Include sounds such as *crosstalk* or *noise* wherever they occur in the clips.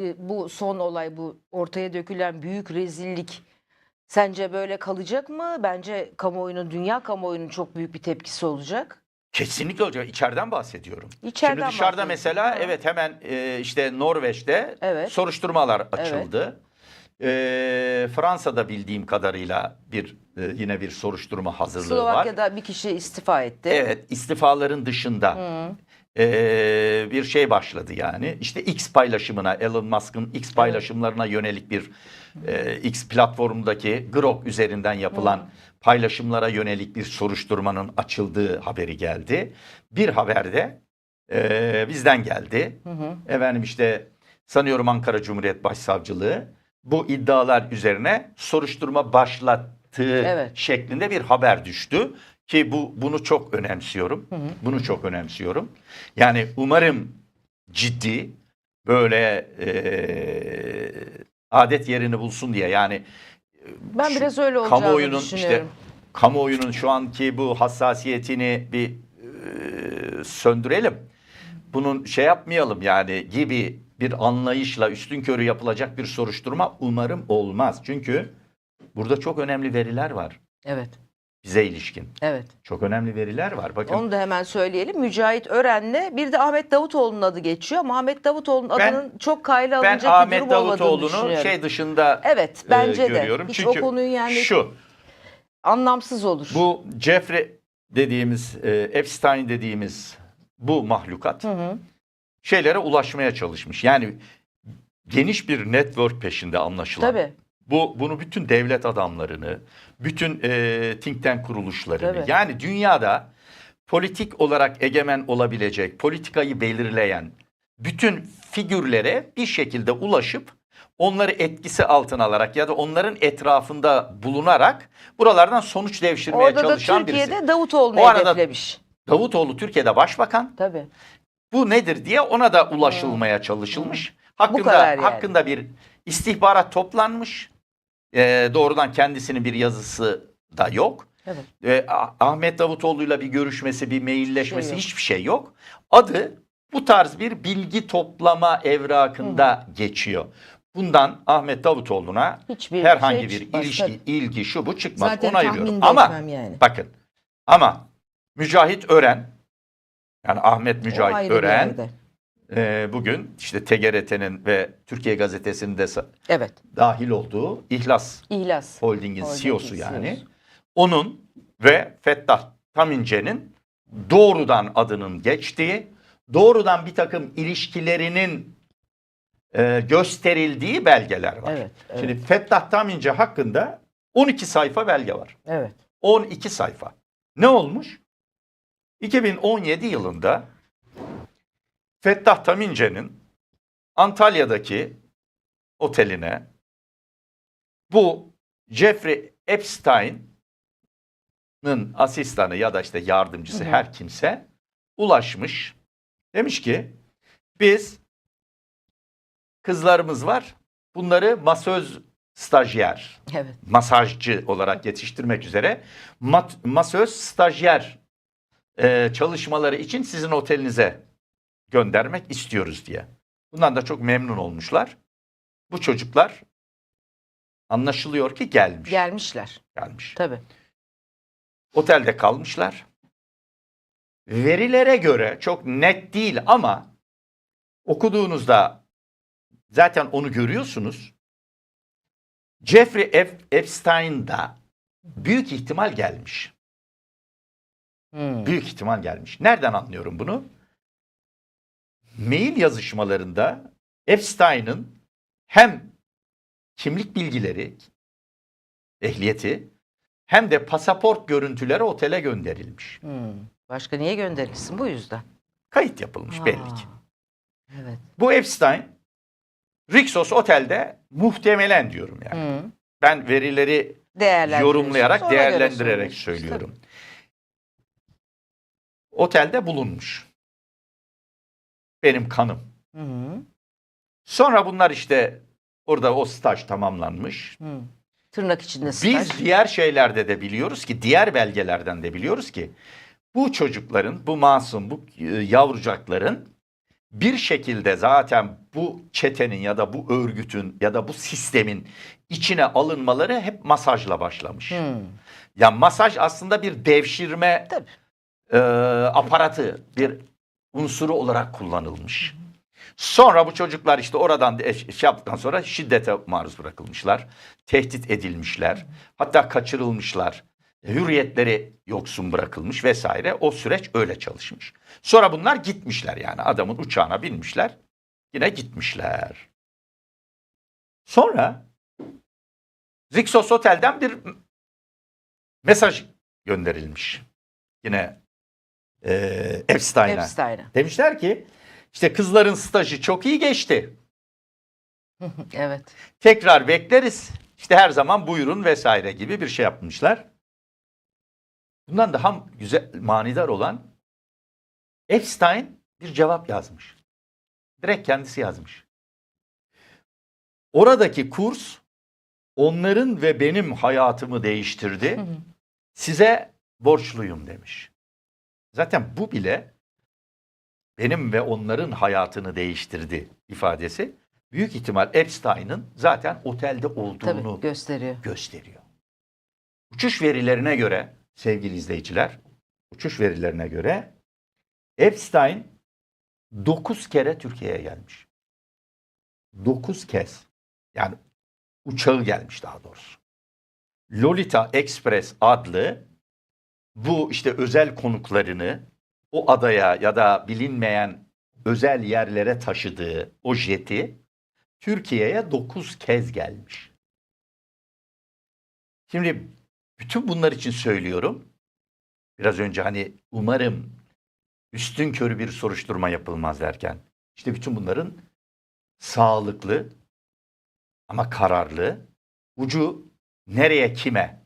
e, bu son olay bu ortaya dökülen büyük rezillik sence böyle kalacak mı? Bence kamuoyunun dünya kamuoyunun çok büyük bir tepkisi olacak. Kesinlikle olacak. İçeriden bahsediyorum. İçeriden Şimdi dışarıda mesela evet hemen e, işte Norveç'te Evet. soruşturmalar açıldı. E, Fransa'da bildiğim kadarıyla bir e, yine bir soruşturma hazırlığı var. Slovakya'da bir kişi istifa etti. Evet, istifaların dışında e, bir şey başladı yani. İşte X paylaşımına, Elon Musk'ın X paylaşımlarına yönelik bir e, X platformundaki Grok üzerinden yapılan paylaşımlara yönelik bir soruşturmanın açıldığı haberi geldi. Bir haberde e, bizden geldi. Efendim işte sanıyorum Ankara Cumhuriyet Başsavcılığı bu iddialar üzerine soruşturma başlattığı Evet. şeklinde bir haber düştü ki bu bunu çok önemsiyorum. Bunu çok önemsiyorum. Yani umarım ciddi böyle e, adet yerini bulsun diye yani Ben biraz öyle olacağını kamuoyunun işte düşünüyorum. kamuoyunun şu anki bu hassasiyetini bir e, söndürelim. Bunun şey yapmayalım yani gibi bir anlayışla üstün körü yapılacak bir soruşturma umarım olmaz. Çünkü burada çok önemli veriler var Evet. bize ilişkin. Evet. Çok önemli veriler var. Bakın Onu da hemen söyleyelim. Mücahit Ören'le bir de Ahmet Davutoğlu'nun adı geçiyor ama Ahmet Davutoğlu'nun Ben- adının çok kayla ben alınacak bir Ahmet durum olmadığını Davutoğlu'nu şey dışında evet e, bence de. görüyorum. Hiç Çünkü o konuyu yani şu anlamsız olur. bu Jeffrey dediğimiz e, Epstein dediğimiz bu mahlukat Hı hı. şeylere ulaşmaya çalışmış. Yani geniş bir network peşinde anlaşılan. Tabii. Bu bunu bütün devlet adamlarını, bütün e, think tank kuruluşlarını, Tabii. yani dünyada politik olarak egemen olabilecek, politikayı belirleyen bütün figürlere bir şekilde ulaşıp onları etkisi altına alarak ya da onların etrafında bulunarak buralardan sonuç devşirmeye Orada da çalışan Türkiye'de birisi. Davutoğlu'nu hedeflemiş. Davutoğlu Türkiye'de başbakan. Tabii. Bu nedir diye ona da ulaşılmaya çalışılmış. Hakkında kadar yani. hakkında bir istihbarat toplanmış. Ee, doğrudan kendisinin bir yazısı da yok. Evet. Ah- Ahmet Davutoğlu'yla bir görüşmesi, bir mailleşmesi Şey yok. hiçbir şey yok. Adı bu tarz bir bilgi toplama evrakında geçiyor. Bundan Ahmet Davutoğlu'na Hiçbir herhangi şey bir çıkmaz, ilişki, tabii. ilgi şu bu çıkmaz. Zaten de Ama yani. bakın ama Mücahit Ören yani Ahmet Mücahit Ören. E, bugün işte TGRT'nin ve Türkiye Gazetesi'nin de Evet. dahil olduğu İhlas İhlas. Holding'in Holding'in CEO'su yani. CEO'su. Onun ve Fettah Tamince'nin doğrudan adının geçtiği, doğrudan bir takım ilişkilerinin e, gösterildiği belgeler var. Evet, evet. Şimdi Fettah Tamince hakkında 12 sayfa belge var. Evet. 12 sayfa. Ne olmuş? 2017 yılında Fettah Tamince'nin Antalya'daki oteline bu Jeffrey Epstein'ın asistanı ya da işte yardımcısı Hı hı. her kimse ulaşmış. Demiş ki biz kızlarımız var. Bunları masöz stajyer Evet. masajcı olarak yetiştirmek üzere mat, masöz stajyer e, çalışmaları için sizin otelinize göndermek istiyoruz diye. Bundan da çok memnun olmuşlar. Bu çocuklar anlaşılıyor ki gelmiş. Gelmişler. gelmiş. Tabii. Otelde kalmışlar. Verilere göre çok net değil ama okuduğunuzda zaten onu görüyorsunuz. Jeffrey Ep- Epstein da büyük ihtimal gelmiş. Hmm. Büyük ihtimal gelmiş. Nereden anlıyorum bunu? Mail yazışmalarında Epstein'ın hem kimlik bilgileri, ehliyeti hem de pasaport görüntüleri otele gönderilmiş. Hmm. Başka niye gönderilsin bu yüzden? Kayıt yapılmış belli ki. Aa, Evet. Bu Epstein Rixos otelde muhtemelen diyorum yani. Hı. Ben verileri yorumlayarak, değerlendirerek söylüyorum. Otelde bulunmuş. Benim kanım. Tabii. Hı. Sonra bunlar işte orada o staj tamamlanmış. Hı. Tırnak içinde staj. Biz diğer şeylerde de biliyoruz ki, diğer belgelerden de biliyoruz ki bu çocukların, bu masum, bu e, yavrucakların bir şekilde zaten bu çetenin ya da bu örgütün ya da bu sistemin içine alınmaları hep masajla başlamış. Hmm. Ya masaj aslında bir devşirme Tabii. e, aparatı, bir unsuru olarak kullanılmış. Sonra bu çocuklar işte oradan şey yaptıktan sonra şiddete maruz bırakılmışlar. Tehdit edilmişler. Hatta kaçırılmışlar. Hürriyetleri yoksun bırakılmış vesaire. O süreç öyle çalışmış. Sonra bunlar gitmişler yani adamın uçağına binmişler. Yine gitmişler. Sonra Rixos Otel'den bir mesaj gönderilmiş. Yine eee Epstein'a. Epstein'a. Demişler ki işte kızların stajı çok iyi geçti. *laughs* evet. Tekrar bekleriz. İşte her zaman buyurun vesaire gibi bir şey yapmışlar. Bundan daha güzel manidar olan Epstein bir cevap yazmış. Direkt kendisi yazmış. Oradaki kurs onların ve benim hayatımı değiştirdi. Size borçluyum demiş. Zaten bu bile benim ve onların hayatını değiştirdi ifadesi büyük ihtimal Epstein'ın zaten otelde olduğunu Tabii gösteriyor. gösteriyor. Uçuş verilerine göre sevgili izleyiciler, uçuş verilerine göre Epstein 9 kere Türkiye'ye gelmiş. 9 kez. Yani uçağı gelmiş daha doğrusu. Lolita Express adlı bu işte özel konuklarını o adaya ya da bilinmeyen özel yerlere taşıdığı o jeti Türkiye'ye 9 kez gelmiş. Şimdi bütün bunlar için söylüyorum. Biraz önce hani umarım üstün körü bir soruşturma yapılmaz derken. işte bütün bunların sağlıklı ama kararlı ucu nereye kime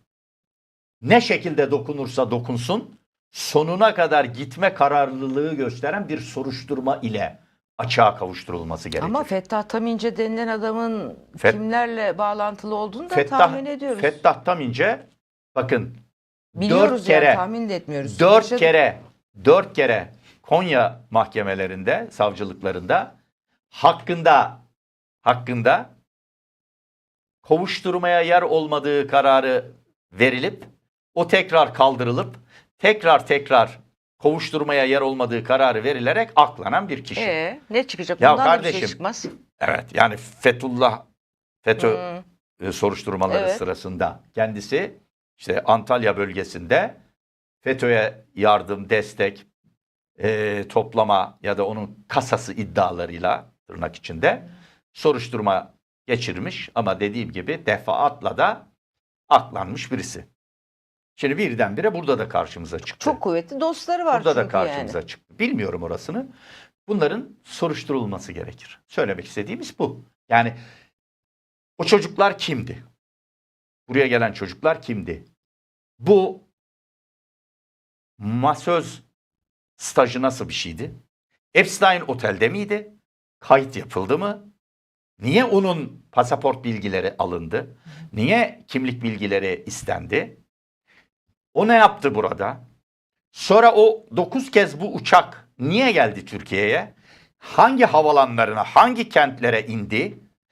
ne şekilde dokunursa dokunsun sonuna kadar gitme kararlılığı gösteren bir soruşturma ile açığa kavuşturulması gerekir. Ama Fettah Tamince denilen adamın Fet- kimlerle bağlantılı olduğunu da Fettah, tahmin ediyoruz. Fettah Tamince bakın Biliyoruz dört yani, kere tahmin de etmiyoruz. dört Yaşadık. kere dört kere Konya mahkemelerinde savcılıklarında hakkında hakkında kovuşturmaya yer olmadığı kararı verilip o tekrar kaldırılıp tekrar tekrar kovuşturmaya yer olmadığı kararı verilerek aklanan bir kişi. Ee, ne çıkacak? Ya Bundan da bir şey kardeşim, çıkmaz. Evet yani Fethullah FETÖ Hı. e, soruşturmaları Evet. sırasında kendisi işte Antalya bölgesinde FETÖ'ye yardım, destek, e, toplama ya da onun kasası iddialarıyla tırnak içinde soruşturma geçirmiş ama dediğim gibi defaatla da aklanmış birisi. Şimdi birdenbire burada da karşımıza çıktı. Çok kuvvetli dostları var Burada da karşımıza yani. çıktı. Bilmiyorum orasını. Bunların soruşturulması gerekir. Söylemek istediğimiz bu. Yani o çocuklar kimdi? Buraya gelen çocuklar kimdi? Bu masöz stajı nasıl bir şeydi? Epstein otelde miydi? Kayıt yapıldı mı? Niye onun pasaport bilgileri alındı? Niye kimlik bilgileri istendi? O ne yaptı burada? Sonra o 9 kez bu uçak niye geldi Türkiye'ye? Hangi havalanlarına, hangi kentlere indi?